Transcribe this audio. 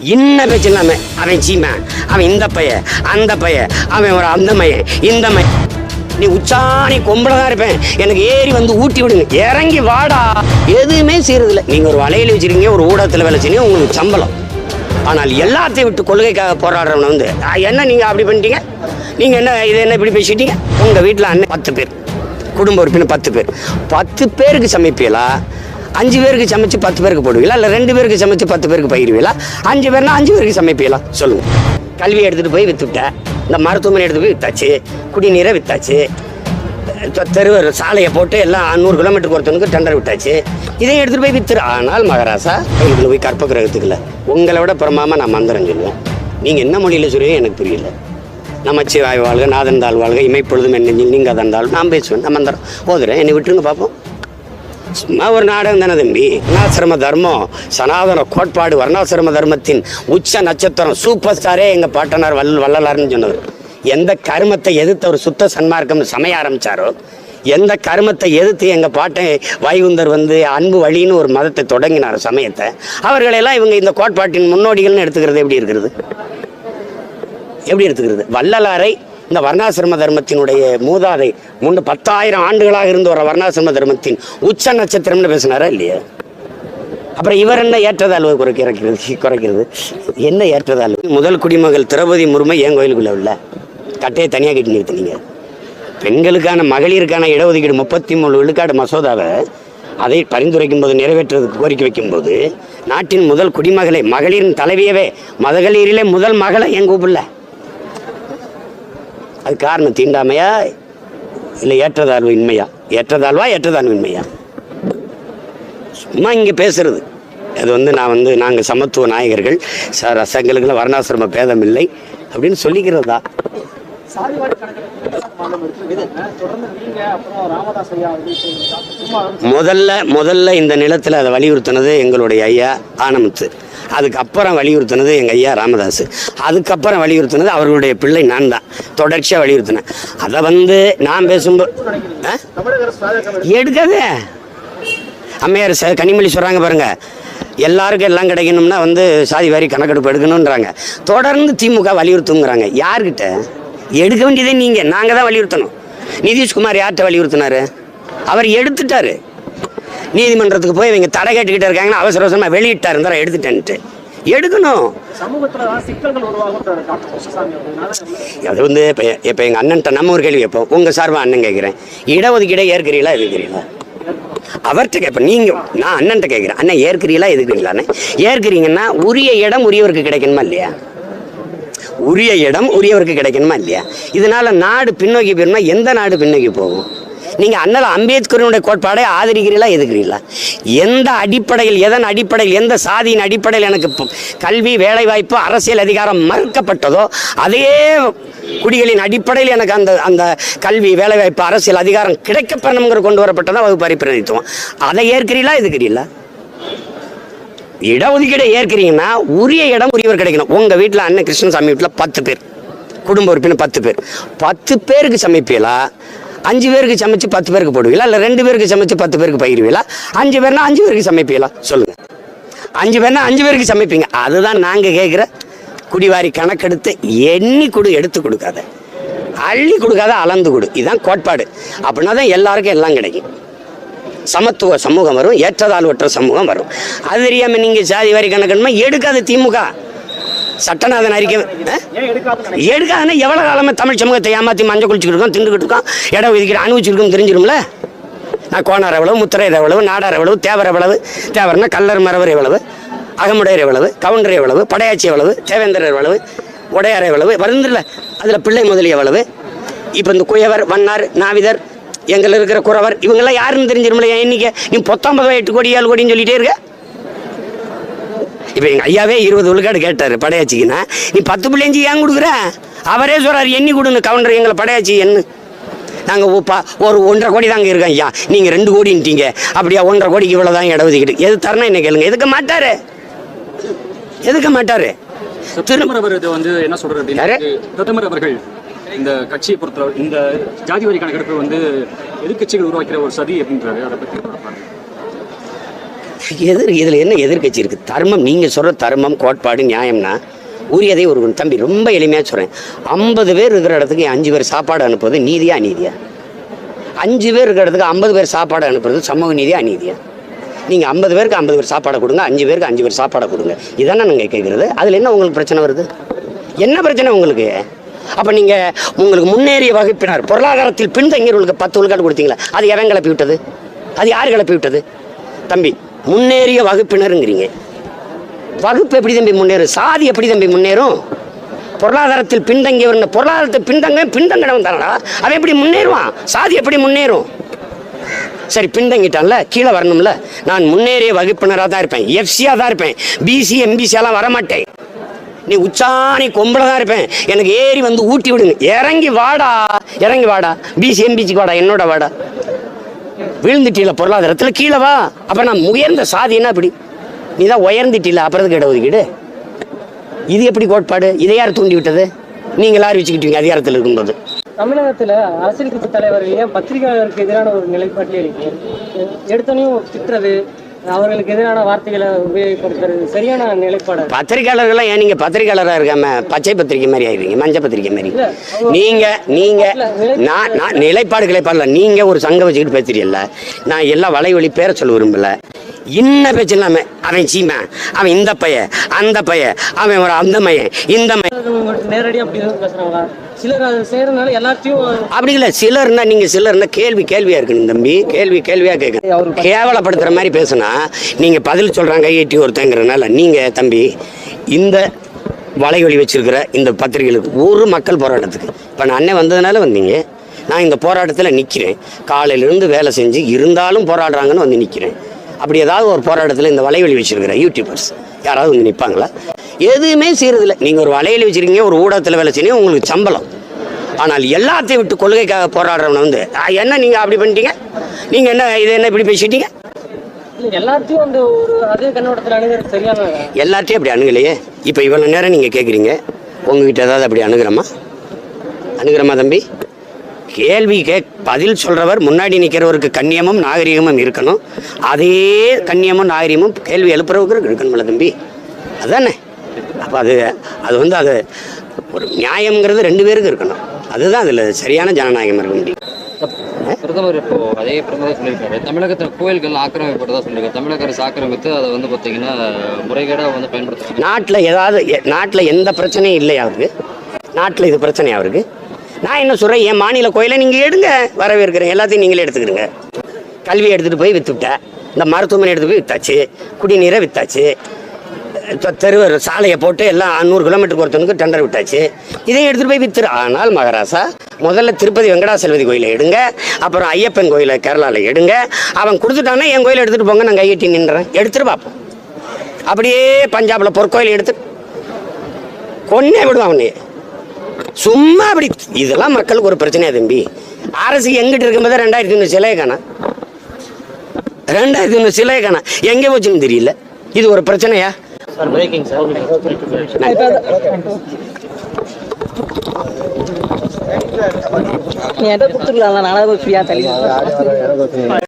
இன்ன பேச்சு இல்லாம அவன் சீமன் அவன் இந்த பையன் அந்த பையன் அவன் ஒரு அந்த மையன் இந்த மையன் நீ உச்சாணி கொம்பளை தான் இருப்பேன். எனக்கு ஏறி வந்து ஊட்டி விடுங்க. இறங்கி வாடா. எதுவுமே செய்யறதில்ல நீங்க ஒரு வலையில வச்சிருக்கீங்க ஒரு ஊடகத்தில் வேலை செய்யுங்க உங்களுக்கு சம்பளம். ஆனால் எல்லாத்தையும் விட்டு கொள்கைக்காக போராடுறவன வந்து என்ன நீங்க அப்படி பண்ணிட்டீங்க? நீங்க என்ன இதை என்ன இப்படி பேசிட்டீங்க? உங்க வீட்டில் அண்ணன் பத்து பேர். குடும்ப உறுப்பினர் பத்து பேர். பத்து பேருக்கு சமைப்பீங்களா? அஞ்சு பேருக்கு சமைச்சு பத்து பேருக்கு போடுவீங்களா? இல்லை ரெண்டு பேருக்கு சமைச்சு பத்து பேருக்கு பயிருவீங்களா? அஞ்சு பேர்னா அஞ்சு பேருக்கு சமைப்பீங்களா? சொல்லுங்க. கல்வியை எடுத்துகிட்டு போய் வித்துவிட்டேன் இந்த மருத்துவமனை எடுத்து போய் வித்தாச்சு குடிநீரை வித்தாச்சு தெருவர் சாலையை போட்டு எல்லாம் நூறு கிலோமீட்டருக்கு ஒருத்தனுக்கு டெண்டர் விட்டாச்சு. இதையும் எடுத்துகிட்டு போய் வித்துரு. ஆனால் மகாராசா இதுல போய் கற்ப கிரகத்துக்குல உங்களை விட பிரமாம நான் மந்திரம் சொல்லுவேன். நீங்கள் என்ன மொழியில் சொல்லுவீங்க எனக்கு புரியல. நமச்சிவாய் வாழ்க நாதன் தாழ் வாழ்க இமைப்பொழுதும் என்ன நீங்கள் அதன் தாழ் நான் பேசுவேன் நான் மந்திரம். ஓதுறேன் என்னை விட்டுருங்க பார்ப்போம் சும்மா ஒரு நாடகம் தானே தம்பி. வர்ணாசிரம தர்மம் சனாதன கோட்பாடு வர்ணாசிரம தர்மத்தின் உச்ச நட்சத்திரம் சூப்பர் ஸ்டாரே எங்கள் பாட்டனார் வல் வள்ளலார்னு சொன்னவர். எந்த கருமத்தை எதிர்த்து அவர் சுத்த சன்மார்க்கம் சமைய ஆரம்பித்தாரோ எந்த கருமத்தை எதிர்த்து எங்கள் பாட்டன் வைகுந்தர் வந்து அன்பு வழின்னு ஒரு மதத்தை தொடங்கினார் சமயத்தை அவர்களெல்லாம் இவங்க இந்த கோட்பாட்டின் முன்னோடிகள்னு எடுத்துக்கிறது எப்படி இருக்கிறது? எப்படி எடுத்துக்கிறது? வள்ளலாரை இந்த வர்ணாசிரம தர்மத்தினுடைய மூதாதை முன்னு பத்தாயிரம் ஆண்டுகளாக இருந்து வர வர்ணாசிரம தர்மத்தின் உச்ச நட்சத்திரம்னு பேசினாரா இல்லையா? அப்புறம் இவர் என்ன ஏற்றதாழ்வு குறைக்கிறது குறைக்கிறது? என்ன ஏற்றதாழ்வு? முதல் குடிமகள் திரௌபதி முர்மு ஏன் கோயிலுக்குள்ள உள்ள கட்டையை தனியாக கட்டி நிறுத்தினீங்க. பெண்களுக்கான மகளிருக்கான இடஒதுக்கீடு முப்பத்தி மூணு விழுக்காடு மசோதாவை அதை பரிந்துரைக்கும் போது நிறைவேற்றுறதுக்கு கோரிக்கை வைக்கும்போது நாட்டின் முதல் குடிமகளை மகளிரின் தலைவியவே மதகளிரிலே முதல் மகளை என் கூப்பிடல? அது காரணம் தீண்டாமையா? இல்லை ஏற்றதாழ்வு இன்மையா ஏற்றதாழ்வா ஏற்றதாழ்வு இன்மையா சும்மா இங்கே பேசுறது. அது வந்து நான் வந்து நாங்கள் சமத்துவ நாயகர்கள். சார் ரசங்களுக்குள்ள வர்ணாசிரம பேதம் இல்லை அப்படின்னு சொல்லிக்கிறதா? முதல்ல முதல்ல இந்த நிலத்தில் அதை வலியுறுத்தினது எங்களுடைய ஐயா ஆனமுத்து அதுக்கப்புறம் வலியுறுத்தினது எங்கள் ஐயா ராமதாஸ். அதுக்கப்புறம் வலியுறுத்தினது அவர்களுடைய பிள்ளை நான் தான். தொடர்ச்சியாக வலியுறுத்தினேன். அதை வந்து நான் பேசும்போது ஆ? எடுக்காதே. அம்மையார் ச கனிமொழி சொல்கிறாங்க பாருங்கள் எல்லாருக்கும் எல்லாம் கிடைக்கணும்னா வந்து சாதி வாரி கணக்கெடுப்பு எடுக்கணுன்றாங்க தொடர்ந்து திமுக வலியுறுத்துங்கிறாங்க யார்கிட்ட? எடுக்க வேண்டியதே நீங்கள் நாங்கள் தான் வலியுறுத்தணும். நிதிஷ்குமார் யார்கிட்ட வலியுறுத்தினாரு? அவர் எடுத்துட்டாரு. நீதிமன்றத்துக்கு போய் இவங்க தடை கேட்டுக்கிட்டே இருக்காங்கன்னா அவசர அவசரமாக வெளியிட்டார். இருந்தால் எடுத்துட்டேன்ட்டு. எடுக்கணும். அது வந்து இப்போ இப்போ எங்கள் அண்ணன்ட்ட நம்ம ஒரு கேள்வி வைப்போம் உங்கள் சார்பாக அண்ணன் கேட்குறேன். இடஒதுக்கீடை ஏற்கிறீங்களா எதுக்கிறீங்களா அவர்கிட்ட கேட்பேன் நீங்கள் நான் அண்ணன்ட்ட கேட்குறேன். அண்ணன் ஏற்கிறீங்களா எதுக்குறீங்களான்னு ஏற்கிறீங்கன்னா உரிய இடம் உரியவருக்கு கிடைக்கணுமா இல்லையா? உரிய இடம் உரியவருக்கு கிடைக்கணுமா இல்லையா? இதனால் நாடு பின்னோக்கி போயிருமா எந்த நாடு பின்னோக்கி போகும்? நீங்கள் அண்ணல் அம்பேத்கரனுடைய கோட்பாடை ஆதரிக்கிறீங்களா எதுக்கிறீங்களா எந்த அடிப்படையில் எதன் அடிப்படையில் எந்த சாதியின் அடிப்படையில் எனக்கு கல்வி வேலைவாய்ப்பு அரசியல் அதிகாரம் மறுக்கப்பட்டதோ அதே குடிகளின் அடிப்படையில் எனக்கு அந்த அந்த கல்வி வேலைவாய்ப்பு அரசியல் அதிகாரம் கிடைக்கப்படணுங்கிற கொண்டு வரப்பட்டதா வகுப்பறை பிரதித்துவம் அதை ஏற்கிறீங்களா எதுக்கிறீங்களா இடஒதுக்கீடை ஏற்கிறீங்கன்னா உரிய இடம் உரியவர் கிடைக்கணும். உங்க வீட்டில் அண்ணன் கிருஷ்ணசாமி வீட்டில் பத்து பேர். குடும்ப உறுப்பினர் பத்து பேர். பத்து பேருக்கு சமைப்பீங்களா? அஞ்சு பேருக்கு சமைச்சு பத்து பேருக்கு போடுவீங்களா? இல்லை ரெண்டு பேருக்கு சமைச்சு பத்து பேருக்கு பயிருவீங்களா? அஞ்சு பேர்னா அஞ்சு பேருக்கு சமைப்பீங்களா? சொல்லுங்க. அஞ்சு பேர்னா அஞ்சு பேருக்கு சமைப்பீங்க. அதுதான் நாங்கள் கேட்குற குடிவாரி கணக்கெடுத்து எண்ணி கொடு எடுத்து கொடுக்காத. அள்ளி கொடுக்காத அளந்து கொடு. இதுதான் கோட்பாடு. அப்படின்னா தான் எல்லாருக்கும் எல்லாம் கிடைக்கும். சமத்துவ சமூகம் வரும் ஏற்றதாழ்வற்ற சமூகம் வரும். அது தெரியாம நீங்க ஜாதி வாரி கணக்கணுமா எடுக்காத திமுக. சட்டநாதன் அறிக்கை எடுக்காதுன்னு எடுக்காதுன்னா எவ்வளவு காலமா தமிழ் சமூகத்தை ஏமாத்தி மஞ்சள் குளிச்சுட்டு இருக்கோம் திண்டுக்கிட்டு இருக்கோம் இடம் ஒதுக்கீடு அனுபவிச்சிருக்கோம் தெரிஞ்சிடும்ல நான் கோணார் எவ்வளவு முத்திரையர் எவ்வளவு நாடார் எவ்வளவு தேவர் எவ்வளவு தேவர்னா கல்லர் மரவர் எவ்வளவு அகமுடையர் எவ்வளவு கவுண்டர் எவ்வளவு படையாச்சி எவ்வளவு தேவேந்திரர் எவ்வளவு உடையார் எவ்வளவு வருந்தில்ல அதில் பிள்ளை முதலி எவ்வளவு? இப்போ இந்த குயவர் வண்ணார் நாவிதர் எங்கள் இருக்கிற குறவர் இவங்கெல்லாம் யாருன்னு தெரிஞ்சிருமில்ல என் எண்ணிக்கை நீ பத்தொன்பது எட்டு கோடி ஏழு கோடின்னு சொல்லிட்டே இருக்க இப்போ எங்கள் ஐயாவே இருபது விழுக்காடு கேட்டார் படையாச்சிக்குன்னா நீ பத்து பிள்ளைஞ்சி ஏன் கொடுக்குற அவரே சொல்கிறார் எண்ணி கொடுங்க கவுண்டர் எங்களை படையாச்சி என்ன நாங்கள் ஒரு ஒன்றரை கோடி தாங்க இருக்கோம் ஐயா நீங்கள் ரெண்டு கோடின்ட்டீங்க அப்படியா ஒன்றரை கோடிக்கு இவ்வளோ தான் இட ஒதுக்கிட்டு எது தரணும் என்ன கேளுங்க எதுக்க மாட்டார் எதுக்க மாட்டார் பிரதமர் வந்து என்ன சொல்றாரு பிரதமர் அவர்கள் இந்த கட்சியை பொறுத்தவரை இந்த ஜாதி வரி கணக்கெடுப்பு வந்து எதிர்கட்சிகள் உருவாக்கிற ஒரு சதி அப்படின்றாரு. அதை பற்றி எதிர் இதில் என்ன எதிர்க்கட்சி இருக்குது தர்மம் நீங்கள் சொல்கிற தர்மம் கோட்பாடு நியாயம்னா உரியதை ஒரு தம்பி ரொம்ப எளிமையாக சொல்கிறேன் ஐம்பது பேர் இருக்கிற இடத்துக்கு அஞ்சு பேர் சாப்பாடு அனுப்புறது நீதியா அநீதியா? அஞ்சு பேர் இருக்கிற இடத்துக்கு ஐம்பது பேர் சாப்பாடு அனுப்புறது சமூக நீதியா அநீதியா? நீங்கள் ஐம்பது பேருக்கு ஐம்பது பேர் சாப்பாடை கொடுங்க அஞ்சு பேருக்கு அஞ்சு பேர் சாப்பாடை கொடுங்க. இதானே நாங்கள் கேட்குறது அதில் என்ன உங்களுக்கு பிரச்சனை வருது? என்ன பிரச்சனை உங்களுக்கு? அப்போ நீங்கள் உங்களுக்கு முன்னேறிய வகுப்பினர் பொருளாதாரத்தில் பின்தங்கியவர்களுக்கு பத்து விழுக்காடு கொடுத்தீங்களா? அது எவன் கிளப்பி விட்டது? அது யார் கிளப்பி விட்டது? தம்பி முன்னேறிய வகுப்பினருங்கிறீங்க. வகுப்பு எப்படி தம்பி முன்னேறும்? சாதி எப்படி தம்பி முன்னேறும்? பொருளாதாரத்தில் பின்தங்கியவர் பொருளாதாரத்தை பின்தங்க பின்தங்கினவன் தானடா? அவன் எப்படி முன்னேறுவான்? சாதி எப்படி முன்னேறும்? சரி பின்தங்கிட்டான்ல? கீழே வரணும்ல? நான் முன்னேறிய வகுப்பினராக தான் இருப்பேன். எஃப்சியாக தான் இருப்பேன். பிசி எம்பிசியெல்லாம் வரமாட்டேன். நீ உச்சாணி கொம்பளை தான் இருப்பேன். எனக்கு ஏறி வந்து ஊட்டி விடுங்க. இறங்கி வாடா. இறங்கி வாடா. பிசி எம்பிசிக்கு வாடா. என்னோட வாடா. விழுந்துட்டீல பொருளாதாரத்தில். கீழே வா. அப்போ நான் உயர்ந்த என்ன இப்படி நீ தான் உயர்ந்துட்டீல. அப்புறத்துக்கு இட ஒதுக்கீடு? இது எப்படி கோட்பாடு? இதை யார் தூண்டி விட்டது? நீங்கள் யார் வச்சுக்கிட்டீங்க அதிகாரத்தில் இருக்கும்போது? தமிழகத்தில் அரசியல் கட்சி தலைவர்கள் ஏன் பத்திரிகையாளருக்கு எதிரான ஒரு நிலைப்பாட்டிலே இருக்கு எடுத்தனையும் திட்டுறது அவர்களுக்கு எதிரான வார்த்தைகளை உபயோகப்படுத்துறது சரியான நிலைப்பாடு. பத்திரிக்கையாளர்கள்லாம் ஏன் நீங்கள் பத்திரிக்கையாளராக இருக்காம பச்சை பத்திரிக்கை மாதிரி ஆயிடுவீங்க மஞ்சள் பத்திரிக்கை மாதிரி? நீங்கள் நீங்கள் நான் நான் நிலைப்பாடு கிளைப்பாடல நீங்கள் ஒரு சங்கம் வச்சுக்கிட்டு பேசுறீல்ல நான் எல்லாம் வலைவழி பேர சொல்ல விரும்பல. இன்ன பேச்சு இல்லாம அவன் சீமை அவன் இந்த பைய அந்த பைய அவன் ஒரு அந்த மையன் இந்த அப்படி இல்லை சிலர்னா நீங்கள் சிலர்னா கேள்வி கேள்வியாக இருக்கணும் தம்பி கேள்வி கேள்வியாக கேட்கணும் கேவலப்படுத்துகிற மாதிரி பேசுனா நீங்கள் பதில் சொல்கிறாங்க கையெட்டி ஒருத்தங்கிறனால நீங்கள் தம்பி இந்த வலைவழி வச்சிருக்கிற இந்த பத்திரிகைகளுக்கு ஒரு மக்கள் போராட்டத்துக்கு. இப்போ நான் அண்ணன் வந்ததுனால வந்தீங்க. நான் இந்த போராட்டத்தில் நிற்கிறேன் காலையிலேருந்து வேலை செஞ்சு இருந்தாலும் போராடுறாங்கன்னு வந்து நிற்கிறேன் அப்படி ஏதாவது ஒரு போராட்டத்தில் இந்த வலைவழி வச்சிருக்கிற யூடியூபர்ஸ் யாராவது வந்து நிற்பாங்களா எதுவுமே செய்யறதில்ல நீங்கள் ஒரு வலைவலி வச்சிருக்கீங்க ஒரு ஊடகத்தில் வேலை செய்யணும் உங்களுக்கு சம்பளம். ஆனால் எல்லாத்தையும் விட்டு கொள்கைக்காக போராடுறவனை வந்து "ஆ, என்ன நீங்கள் அப்படி பண்ணிட்டீங்க? நீங்கள் என்ன இது என்ன இப்படி பேசிட்டீங்க? எல்லாத்தையும் அந்த ஒரு அதே கண்ணோட்டத்தில் அணுகிறது சரியான எல்லாத்தையும் அப்படி அணுகலையே? இப்போ இவ்வளோ நேரம் நீங்கள் கேட்குறீங்க உங்ககிட்ட ஏதாவது அப்படி அணுகிறோமா? அணுகிறோமா தம்பி? கேள்வி கே பதில் சொல்கிறவர் முன்னாடி நிற்கிறவருக்கு கண்ணியமும் நாகரிகமும் இருக்கணும். அதே கண்ணியமும் நாகரிகமும் கேள்வி எழுப்புறவருக்கு இருக்கணும்ல தம்பி. அதானே? அப்போ அது அது வந்து அது ஒரு நியாயம்ங்கிறது ரெண்டு பேருக்கு இருக்கணும். அதுதான் அதில் சரியான ஜனநாயகம் இருக்க முடியும் பிரதமர் இப்போ அதே பிரதமர் சொல்லியிருக்காரு. தமிழகத்தில் கோயில்கள் ஆக்கிரமிப்பட்டதா சொல்லியிருக்காரு. தமிழக அரசு ஆக்கிரமித்து அதை வந்து பார்த்தீங்கன்னா முறைகேடாக வந்து பயன்படுத்துறாங்க நாட்டில் ஏதாவது நாட்டில் எந்த பிரச்சனையும் இல்லையா அவருக்கு? நாட்டில் இது பிரச்சனையா அவருக்கு? நான் என்ன சொல்கிறேன் என் மாநில கோயிலை நீங்கள் எடுங்க. வரவேற்கிறேன். எல்லாத்தையும் நீங்களே எடுத்துக்கிறீங்க கல்வி எடுத்துகிட்டு போய் விற்றுவிட்டேன் இந்த மருத்துவமனை எடுத்து போய் விற்றாச்சு குடிநீரை விற்றாச்சு தெ- சாலையை போட்டு எல்லாம் நூறு கிலோமீட்டருக்கு ஒருத்தனுக்கு டெண்டர் விட்டாச்சு. இதையும் எடுத்துகிட்டு போய் வித்துரு. ஆனால் மகாராசா முதல்ல திருப்பதி வெங்கடாசலபதி கோயிலை எடுங்க. அப்புறம் ஐயப்பன் கோயிலை கேரளாவில் எடுங்க. அவன் கொடுத்துட்டான்னா என் கோயிலை எடுத்துகிட்டு போங்க. நான் கையெட்டி நின்றேன். எடுத்துகிட்டு பார்ப்போம் அப்படியே பஞ்சாபில் பொற்கோயில் எடுத்து கொன்னே விடுவான் அவனே சும்மா அப்படி இதெல்லாம் மக்களுக்கு ஒரு பிரச்சனையா தம்பி. அரசு எங்கிட்ட இருக்கும்போது ரெண்டாயிரத்தி ஒன்று சிலையை காணா. ரெண்டாயிரத்தி ஒன்று சிலையை காணா. எங்கே போச்சுன்னு தெரியல. இது ஒரு பிரச்சனையா? Sir breaking sir. நீ என்கிட்ட கொடுத்துருக்கலாம் நானாவது ஃப்ரீயாக தள்ளி